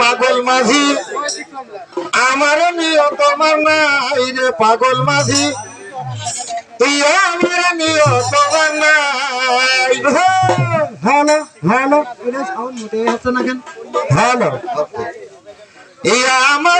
পাগল মাঝি আমার নিয় তোমার নাই রে পাগল মাঝি। আমার নিয় তোমার নাই হ্যালো হ্যালো। এটা ইয়া আমার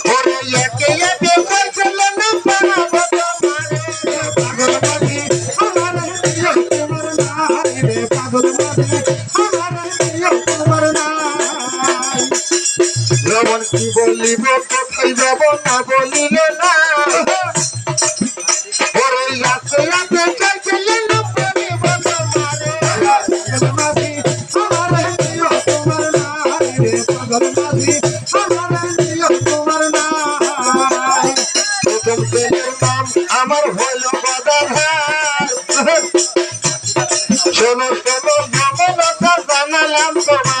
যাইব কোথায় যাব না বলিল না ওরে লাখে লাখে চাইছিলে না প্রেম তোমারে মাঝি তোমার নিয় তোমার নাই রে পাগল মাঝি তোমার নিয় তোমার নাই প্রথম প্রেমের নাম আমার হইল বাদার শোনো শোনো জানালাম তোমার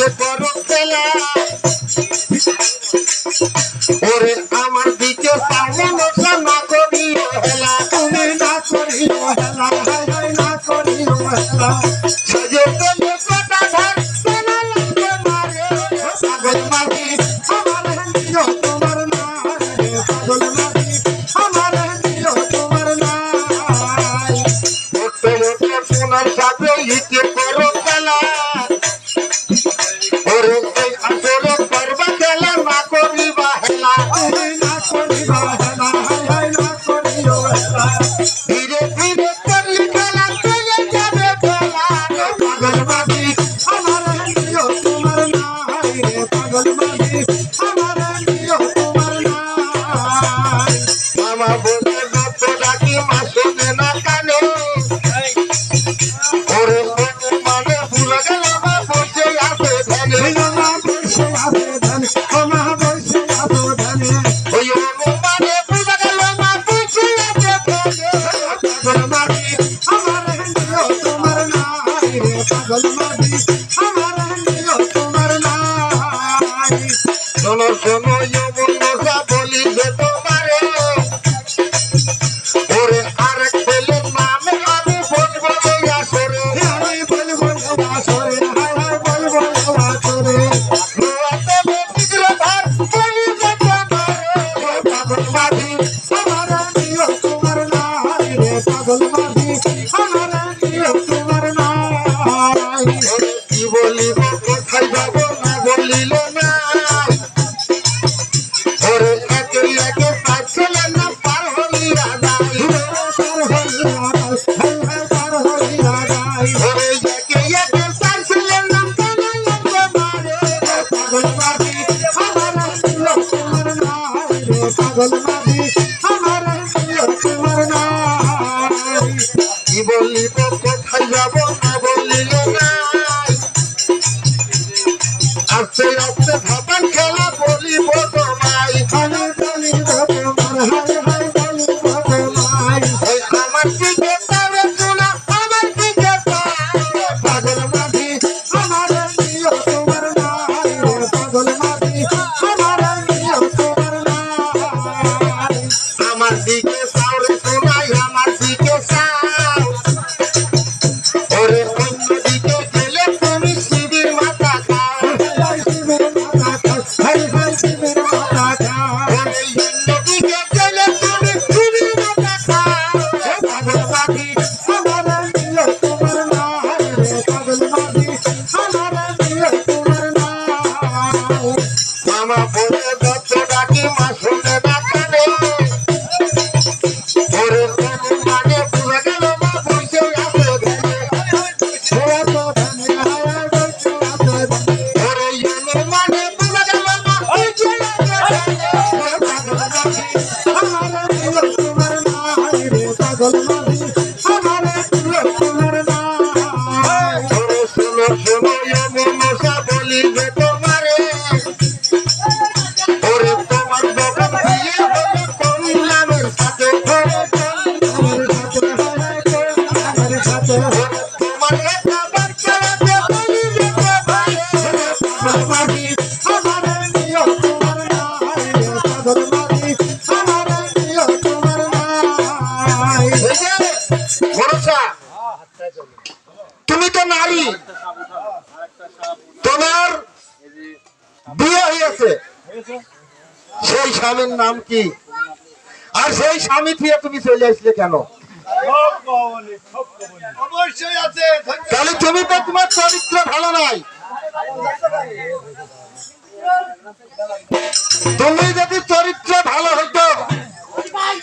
যে বড় পেলা ওরে আমার দিকে পাবন না করিও হেলা। তুমি না করিও হেলা না করিও হেলা। সজে পেলে কটা ধর মারে সাগর মাঝে Oh. বলিব কোথায় যাব না বলিল না ওরে একে একে পার চলে না পার হলি রাজাই ওরে একে একে পার চলে না পার হলি রাজাই পাগল মারি আমার তোমার না পাগল মারি আমার তোমার না কি বলিব পাগল তুমি তো নারী। তোমার বিয়ে হয়েছে সেই স্বামীর নাম কি? আর সেই স্বামী থেকে তুমি চলে আসলে কেন? তাহলে তুমি তো তোমার চরিত্র ভালো নাই। তুমি যদি চরিত্র ভালো হতো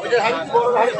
ওইটা হাড়ি বড় হাড়ি